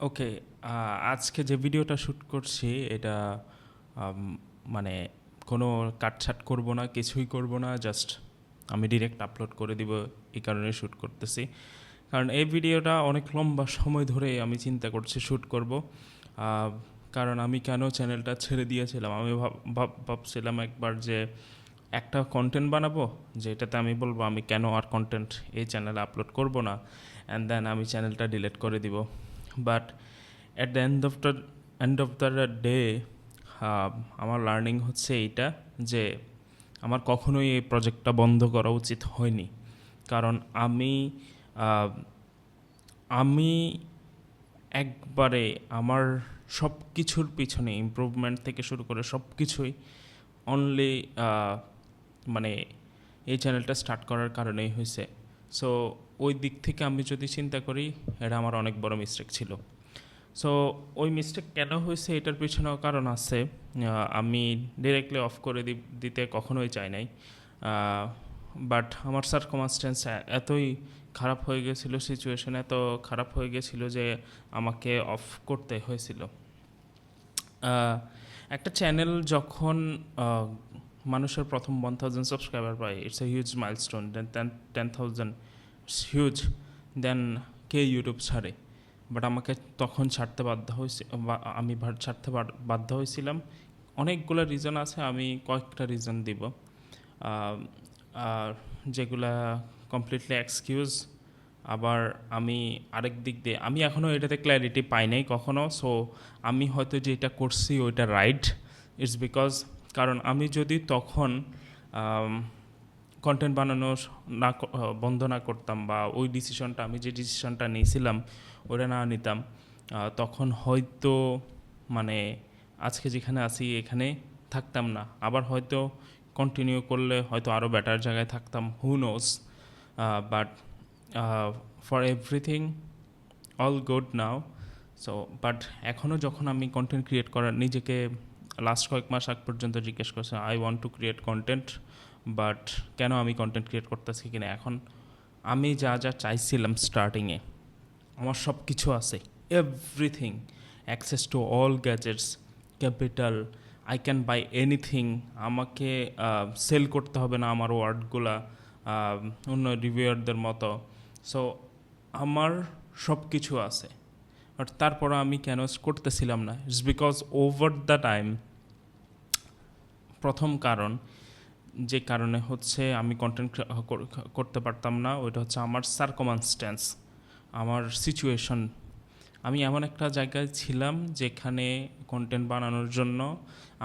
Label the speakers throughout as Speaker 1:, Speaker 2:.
Speaker 1: ওকে আজকে যে ভিডিওটা শ্যুট করছি, এটা মানে কোনো কাটছাট করব না, কিছুই করব না, জাস্ট আমি ডিরেক্ট আপলোড করে দিব, এই কারণে শ্যুট করতেছি। কারণ এই ভিডিওটা অনেক লম্বা সময় ধরে আমি চিন্তা করছি শ্যুট করব। কারণ আমি কেন চ্যানেলটা ছেড়ে দিয়েছিলাম? আমি ভাব- ভাব- ভাবছিলাম একবার যে একটা কন্টেন্ট বানাবো, যেটাতে আমি বলব আমি কেন আর কন্টেন্ট এই চ্যানেলে আপলোড করব না অ্যান্ড দেন আমি চ্যানেলটা ডিলিট করে দিব। But at the end of the end of the day আমার লার্নিং হচ্ছে এইটা যে আমার কখনোই এই প্রজেক্টটা বন্ধ করা উচিত হয়নি। কারণ আমি আমি একবারে আমার সব কিছুর পিছনে ইমপ্রুভমেন্ট থেকে শুরু করে সব কিছুই অনলি মানে এই চ্যানেলটা স্টার্ট করার কারণেই হয়েছে। সো ওই দিক থেকে আমি যদি চিন্তা করি, এটা আমার অনেক বড় মিস্টেক ছিল। সো ওই মিস্টেক কেন হয়েছে এটার পিছনেও কারণ আছে। আমি ডিরেক্টলি অফ করে দিতে কখনোই চাই নাই। বাট আমার সার্কমাস্টেন্স এতই খারাপ হয়ে গেছিল সিচুয়েশন এত খারাপ হয়ে গেছিল যে আমাকে অফ করতে হয়েছিল। একটা চ্যানেল যখন মানুষের প্রথম ওয়ান থাউজেন্ড সাবস্ক্রাইবার পায়। It's a huge milestone then ten ten thousand huge then K YouTube ছাড়ে? বাট আমাকে তখন ছাড়তে বাধ্য হয়েছে, বা আমি ছাড়তে বাধ্য হয়েছিলাম। অনেকগুলো রিজন আছে, আমি কয়েকটা রিজন দিব। আর যেগুলা কমপ্লিটলি এক্সকিউজ আবার আমি আরেক দিক দিয়ে, আমি এখনও এটাতে ক্ল্যারিটি পাই নাই কখনো সো আমি হয়তো যেটা করছি, ওইটা রাইট ইটস বিকজ কারণ আমি যদি তখন কন্টেন্ট বানানো না বন্ধ না করতাম বা ওই ডিসিশনটা আমি যে ডিসিশনটা নিয়েছিলাম ওটা না নিতাম তখন হয়তো মানে আজকে যেখানে আছি, এখানে থাকতাম না। আবার হয়তো কন্টিনিউ করলে হয়তো আরও বেটার জায়গায় থাকতাম who knows but for everything all good now so but এখনও যখন আমি কন্টেন্ট ক্রিয়েট করার, নিজেকে লাস্ট কয়েক মাস আগ পর্যন্ত জিজ্ঞেস করছে I want to create content but কেন আমি কন্টেন্ট ক্রিয়েট করতেছি কিনা? এখন আমি যা যা চাইছিলাম স্টার্টিংয়ে আমার সব কিছু আছে everything access to all gadgets capital I can buy anything আমাকে সেল করতে হবে না আমার ওয়ার্ডগুলা অন্য রিভিউয়ারদের মতো। সো আমার সব কিছু আছে বাট তারপর আমি কেন করতেছিলাম না? It's because over the time প্রথম কারণ, যে কারণে হচ্ছে আমি কন্টেন্ট করতে পারতাম না, ওইটা হচ্ছে আমার সার্কমানস্ট্যান্স আমার সিচুয়েশন আমি এমন একটা জায়গায় ছিলাম যেখানে কন্টেন্ট বানানোর জন্য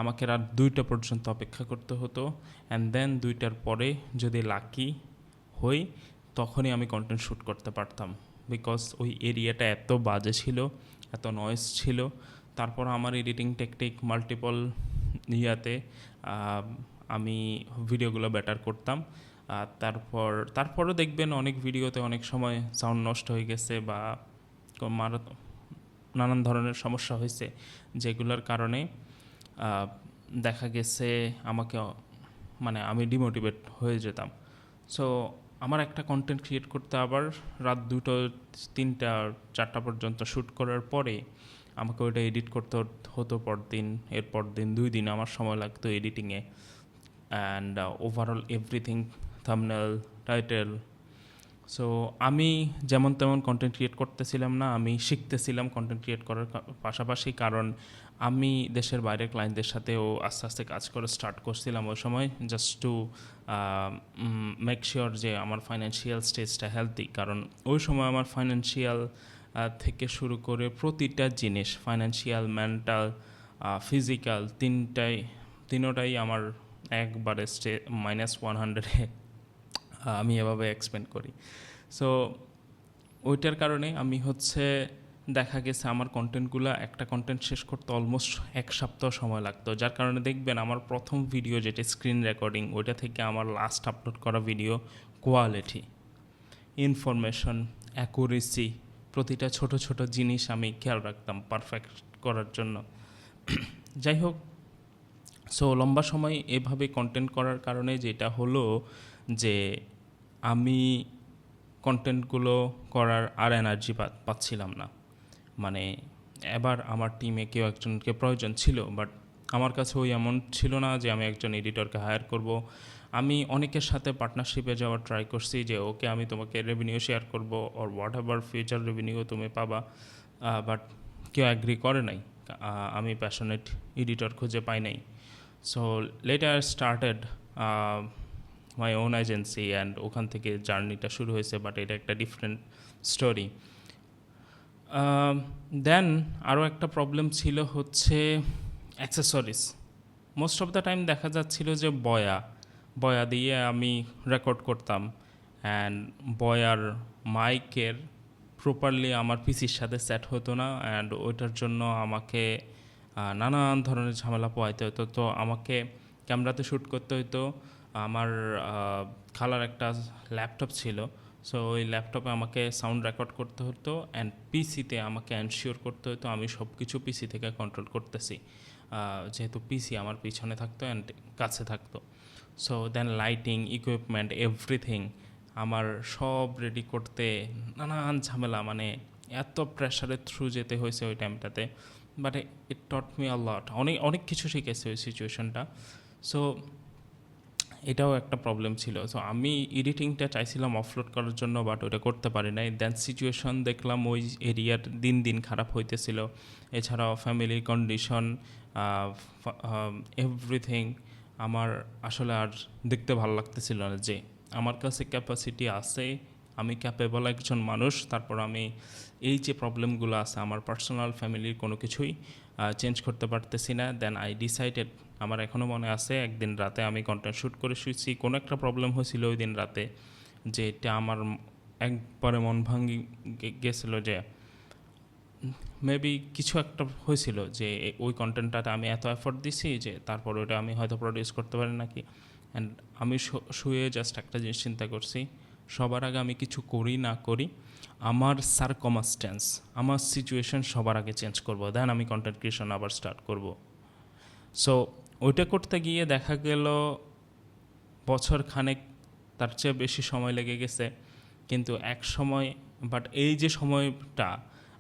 Speaker 1: আমাকে রাত দুইটা পর্যন্ত অপেক্ষা করতে হতো অ্যান্ড দেন দুইটার পরে যদি লাকি হই, তখনই আমি কন্টেন্ট শ্যুট করতে পারতাম বিকজ ওই এরিয়াটা এত বাজে ছিল, এত নয়েজ ছিল, তারপর আমার এডিটিং টেকটিক মাল্টিপল ইয়াতে আমি ভিডিওগুলো বেটার করতাম। আর তারপর, তারপরও দেখবেন অনেক ভিডিওতে অনেক সময় সাউন্ড নষ্ট হয়ে গেছে বা মারাত নানান ধরনের সমস্যা হয়েছে যেগুলোর কারণে দেখা গেছে আমাকে মানে আমি ডিমোটিভেট হয়ে যেতাম। সো আমার একটা কন্টেন্ট ক্রিয়েট করতে আবার রাত দুটো, তিনটা, চারটা পর্যন্ত শ্যুট করার পরে আমাকে ওইটা এডিট করতে হত- হতো পরদিন, এরপর দিন, দুই দিন আমার সময় লাগতো এডিটিংয়ে and overall everything thumbnail title so আমি যেমন তেমন কন্টেন্ট ক্রিয়েট করতেছিলাম না, আমি শিখতেছিলাম কন্টেন্ট ক্রিয়েট করার পাশাপাশি কারণ আমি দেশের বাইরের ক্লায়েন্টদের সাথেও আস্তে আস্তে কাজ করে স্টার্ট করছিলাম ওই সময় জাস্ট টু মেক শিওর যে আমার ফাইন্যান্সিয়াল স্টেজটা হেলদি কারণ ওই সময় আমার ফাইন্যান্সিয়াল থেকে শুরু করে প্রতিটা জিনিস ফাইন্যান্সিয়াল মেন্টাল ফিজিক্যাল তিনটাই, তিনোটাই আমার একবারে স্টে মাইনাস ওয়ান হান্ড্রেডে আমি এভাবে এক্সপেন্ড করি। সো ওইটার কারণে আমি হচ্ছে দেখা গেছে আমার কন্টেন্টগুলো একটা কন্টেন্ট শেষ করতে অলমোস্ট এক সপ্তাহ সময় লাগতো। যার কারণে দেখবেন আমার প্রথম ভিডিও যেটা স্ক্রিন রেকর্ডিং ওইটা থেকে আমার লাস্ট আপলোড করা ভিডিও কোয়ালিটি ইনফরমেশন অ্যাকুরেসি প্রতিটা ছোট ছোট জিনিস আমি খেয়াল রাখতাম পারফেক্ট করার জন্য। যাই হোক সো লম্বা সময় এভাবে কন্টেন্ট করার কারণে যেটা হলো যে আমি কন্টেন্টগুলো করার আর এনার্জি পাচ্ছিলাম না। মানে এবার আমার টিমে কেউ একজনকে প্রয়োজন ছিল বাট আমার কাছে ওই অ্যামাউন্ট ছিল না যে আমি একজন এডিটরকে হায়ার করব। আমি অনেকের সাথে পার্টনারশিপে যাওয়ার ট্রাই করছি যে, ওকে, আমি তোমাকে রেভিনিউ শেয়ার করব or whatever future revenue তুমি পাবা। বাট কেউ অ্যাগ্রি করে নাই। আমি প্যাশনেট এডিটর খুঁজে পাই নাই। So let later started my own agency and ওখান থেকে জার্নিটা শুরু হয়েছে বাট এটা একটা ডিফারেন্ট স্টোরি দেন আরও একটা প্রবলেম ছিল হচ্ছে accessories most of the time দেখা যাচ্ছিল যে, বয়া বয়া দিয়ে আমি রেকর্ড করতাম অ্যান্ড বয়ার মাইকের প্রপারলি আমার পিসির সাথে সেট হতো না অ্যান্ড ওইটার জন্য আমাকে নানান ধরনের ঝামেলা পোয়াইতে হতো তো আমাকে ক্যামেরাতে শ্যুট করতে হতো আমার খালার একটা ল্যাপটপ ছিল। সো ওই ল্যাপটপে আমাকে সাউন্ড রেকর্ড করতে হতো অ্যান্ড পিসিতে আমাকে এনশিওর করতে হতো আমি সব কিছু পিসি থেকে কন্ট্রোল করতেছি। যেহেতু পিসি আমার পিছনে থাকতো অ্যান্ড কাছে থাকতো। So then lighting equipment everything আমার সব রেডি করতে নানান ঝামেলা মানে এত প্রেশারের থ্রু যেতে হয়েছে ওই টাইমটাতে but it taught me lot অনেক অনেক কিছু শিখেছে ওই সিচুয়েশনটা সো এটাও একটা প্রবলেম ছিল। সো আমি এডিটিংটা চাইছিলাম অফলোড করার জন্য বাট ওটা করতে পারি নাই। দেন সিচুয়েশন দেখলাম ওই এরিয়ার দিন দিন খারাপ হইতেছিল। এছাড়াও ফ্যামিলির কন্ডিশন এভরিথিং আমার আসলে আর দেখতে ভালো লাগতেছিল না যে আমার কাছে ক্যাপাসিটি আছে, আমি ক্যাপেবল একজন মানুষ, তারপর আমি এই যে প্রবলেমগুলো আছে আমার পার্সোনাল ফ্যামিলির কোনো কিছুই চেঞ্জ করতে পারতেছি না। দেন আই ডিসাইডেড আমার এখনও মনে আছে, একদিন রাতে আমি কন্টেন্ট শ্যুট করে শুয়েছি। কোনো একটা প্রবলেম হয়েছিল ওই দিন রাতে যে এটা আমার একবারে মন ভাঙ্গি গে- গেছিল যে মেবি কিছু একটা হয়েছিল যে ওই কন্টেন্টটাতে আমি এত এফোর্ট দিছি যে তারপর ওটা আমি হয়তো প্রডিউস করতে পারি নাকি। অ্যান্ড আমি শুয়ে জাস্ট একটা জিনিস চিন্তা করছি, সবার আগে আমি কিছু করি না করি, আমার সার্কমাস্টেন্স আমার সিচুয়েশন সবার আগে চেঞ্জ করব দেন আমি কন্টেন্ট ক্রিয়েশন আবার স্টার্ট করব। সো ওইটা করতে গিয়ে দেখা গেল, বছর খানেক তার চেয়ে বেশি সময় লেগে গেছে, কিন্তু এক সময় বাট এই যে সময়টা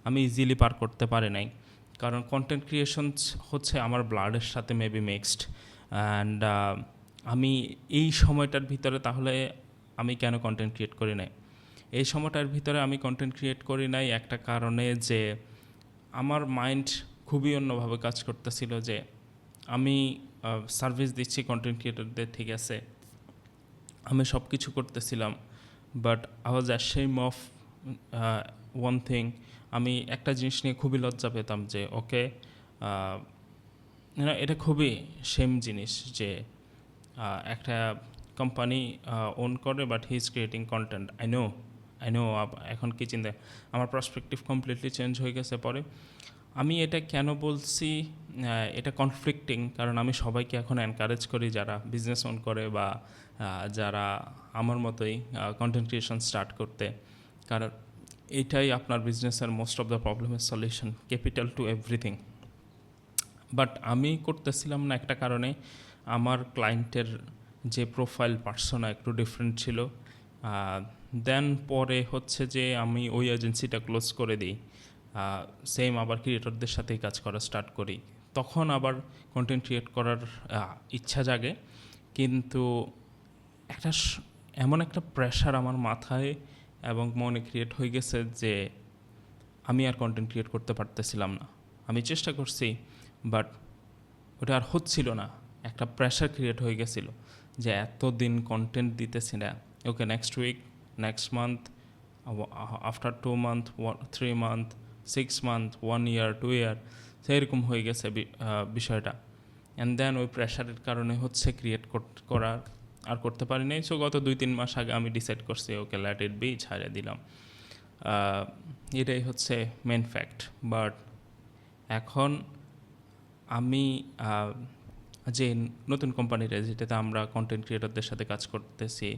Speaker 1: আমি ইজিলি পার করতে পারি নাই। কারণ কন্টেন্ট ক্রিয়েশন হচ্ছে আমার ব্লাডের সাথে মেবি মিক্সড অ্যান্ড আমি এই সময়টার ভিতরে তাহলে আমি কেন কন্টেন্ট ক্রিয়েট করি নাই? এই সময়টার ভিতরে আমি কন্টেন্ট ক্রিয়েট করি নাই একটা কারণে যে আমার মাইন্ড খুবই অন্যভাবে কাজ করতেছিল যে আমি সার্ভিস দিচ্ছি কন্টেন্ট ক্রিয়েটরদের ঠিক আছে। আমি সব কিছু করতেছিলাম but I was ashamed of one thing আমি একটা জিনিস নিয়ে খুবই লজ্জা পেতাম যে ওকে এটা খুবই সেম জিনিস যে একটা কোম্পানি ওন করে but he is creating content I know I know এখন কি চিন্তা? আমার পার্সপেক্টিভ কমপ্লিটলি চেঞ্জ হয়ে গেছে পরে। আমি এটা কেন বলছি? এটা কনফ্লিক্টিং কারণ আমি সবাইকে এখন এনকারেজ করি যারা বিজনেস অন করে বা যারা আমার মতোই কন্টেন্ট ক্রিয়েশন স্টার্ট করতে। কারণ এইটাই আপনার বিজনেসের মোস্ট অফ দ্য প্রবলেমের solution capital to everything but আমি করতেছিলাম না একটা কারণে, আমার ক্লায়েন্টের যে প্রোফাইল পার্সোনা একটু ডিফারেন্ট ছিল। দেন পরে হচ্ছে যে আমি ওই এজেন্সিটা ক্লোজ করে দিই। সেম আবার ক্রিয়েটরদের সাথেই কাজ করা স্টার্ট করি। তখন আবার কন্টেন্ট ক্রিয়েট করার ইচ্ছা জাগে। কিন্তু একটা এমন একটা প্রেশার আমার মাথায় এবং মনে ক্রিয়েট হয়ে গেছে যে আমি আর কন্টেন্ট ক্রিয়েট করতে পারতেছিলাম না। আমি চেষ্টা করছি বাট ওটা আর হচ্ছিল না। একটা প্রেশার ক্রিয়েট হয়ে গেছিল যে এতদিন কন্টেন্ট দিতেছি না। Okay next week next month after two month three month six month one year two year সেরকম হয়ে গেছে বিষয়টা। অ্যান্ড দেন ওই প্রেশারের কারণে হচ্ছে ক্রিয়েট করার আর করতে পারি নাই। সো গত দুই তিন মাস আগে আমি ডিসাইড করছি ওকে ল্যাট ইট বি ছাড়িয়ে দিলাম। এটাই হচ্ছে মেন ফ্যাক্ট বাট এখন আমি যে নতুন কোম্পানিটা, যেটাতে আমরা কন্টেন্ট ক্রিয়েটরদের সাথে কাজ করতেছি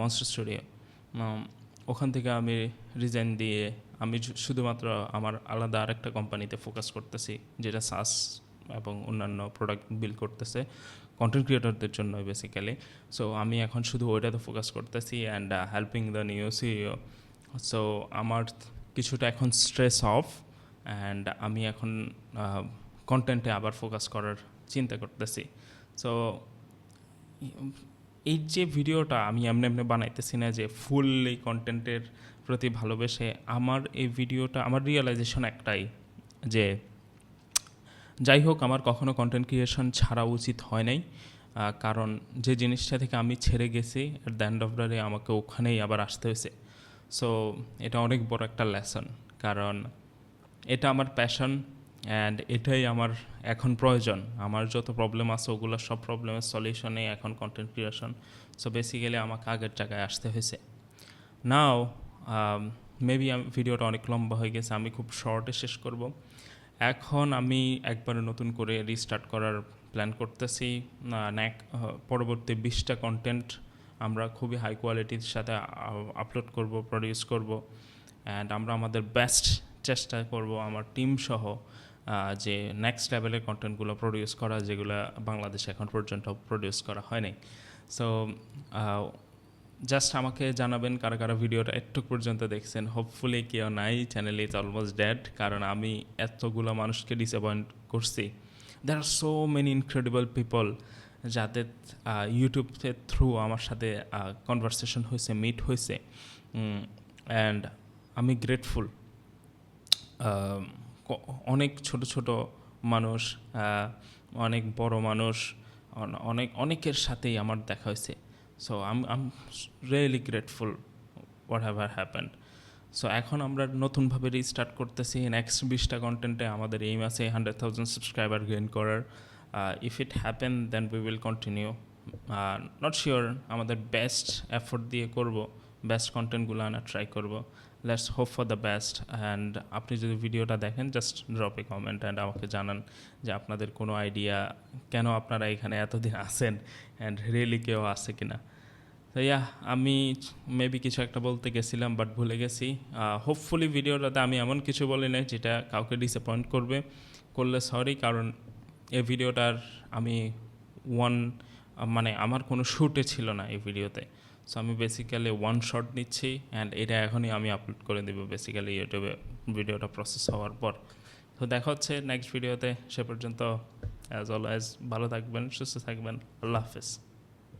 Speaker 1: মনস্টার স্টুডিও ওখান থেকে আমি রিজাইন দিয়ে আমি শুধুমাত্র আমার আলাদা আরেকটা কোম্পানিতে ফোকাস করতেছি, যেটা সাস এবং অন্যান্য প্রোডাক্ট বিল করতেছে। কন্টেন্ট ক্রিয়েটরদের জন্য বেসিক্যালি সো আমি এখন শুধু ওইটাতে ফোকাস করতেছি and helping the new CEO so আমার কিছুটা এখন স্ট্রেস অফ অ্যান্ড আমি এখন কন্টেন্টে আবার ফোকাস করার চিন্তা করতেছি। সো এই যে ভিডিওটা আমি এমনি এমনি বানাইতেছি না যে ফুল এই কন্টেন্টের প্রতি ভালোবেসে, আমার এই ভিডিওটা, আমার রিয়েলাইজেশন একটাই যে যাই হোক আমার কখনো কন্টেন্ট ক্রিয়েশন ছাড়া উচিত হয় নাই কারণ যে জিনিসটা থেকে আমি ছেড়ে গেছি at the end of the day আমাকে ওখানেই আবার আসতে হয়েছে। সো এটা অনেক বড় একটা লেসন কারণ এটা আমার প্যাশন অ্যান্ড এটাই আমার এখন প্রয়োজন। আমার যত প্রবলেম আছে, ওগুলো সব প্রবলেমের সলিউশনে এখন কন্টেন্ট ক্রিয়েশন সো বেসিক্যালি আমাকে আগের জায়গায় আসতে হয়েছে। নাও মেবি আমি ভিডিওটা অনেক লম্বা হয়ে গেছে, আমি খুব শর্টে শেষ করব। এখন আমি একবারে নতুন করে রিস্টার্ট করার প্ল্যান করতেছি। ন্যাক পরবর্তী বিশটা কন্টেন্ট আমরা খুবই হাই কোয়ালিটির সাথে আপলোড করব প্রডিউস করব। অ্যান্ড আমরা আমাদের বেস্ট চেষ্টা করব, আমার টিম সহ যে নেক্সট লেভেলের কন্টেন্টগুলো প্রডিউস করা, যেগুলো বাংলাদেশে এখন পর্যন্ত প্রডিউস করা হয়নি। সো জাস্ট আমাকে জানাবেন কারা কারা ভিডিওটা একটু পর্যন্ত দেখছেন। হোপফুলি কেউ নাই চ্যানেল ইজ অলমোস্ট ড্যাড কারণ আমি এতগুলো মানুষকে ডিসঅ্যাপয়েন্ট করছি। There are so many incredible people যাদের ইউটিউবের থ্রু আমার সাথে কনভারসেশন হয়েছে মিট হয়েছে। অ্যান্ড আমি গ্রেটফুল অনেক ছোট ছোট মানুষ অনেক বড় মানুষ, অন- অনেক, অনেকের সাথেই আমার দেখা হয়েছে। So I'm I'm really grateful what have happened so এখন আমরা নতুনভাবে রিস্টার্ট করতেছি। নেক্সট বিশটা কন্টেন্টে আমাদের এইম আছে হান্ড্রেড থাউজেন্ড সাবস্ক্রাইবার গেইন করার। If it happen then we will continue not sure আমাদের বেস্ট এফোর্ট দিয়ে করব বেস্ট কন্টেন্টগুলো আনার ট্রাই করব। Let's hope for the best and আপনি যদি ভিডিওটা দেখেন just drop a comment and আমাকে জানান যে আপনাদের কোনো আইডিয়া কেন আপনারা এখানে এতদিন আসেন অ্যান্ড রিয়েলি কেউ আছে কিনা। তো ইয়া আমি মেবি কিছু একটা বলতে গেছিলাম বাট ভুলে গেছি। হোপফুলি ভিডিওটাতে আমি এমন কিছু বলি নাই যেটা কাউকে ডিসঅ্যাপয়েন্ট করবে। করলে সরি কারণ এই ভিডিওটার আমি ওয়ান মানে আমার কোনো শ্যুটে ছিল না এই ভিডিওতে সো আমি বেসিক্যালি ওয়ান শট নিচ্ছি অ্যান্ড এটা এখনই আমি আপলোড করে দেবো বেসিক্যালি ইউটিউবে ভিডিওটা প্রসেস হওয়ার পর। তো দেখা হচ্ছে নেক্সট ভিডিওতে সে পর্যন্ত অ্যাজ অলওয়েজ ভালো থাকবেন, সুস্থ থাকবেন। আল্লাহ হাফেজ।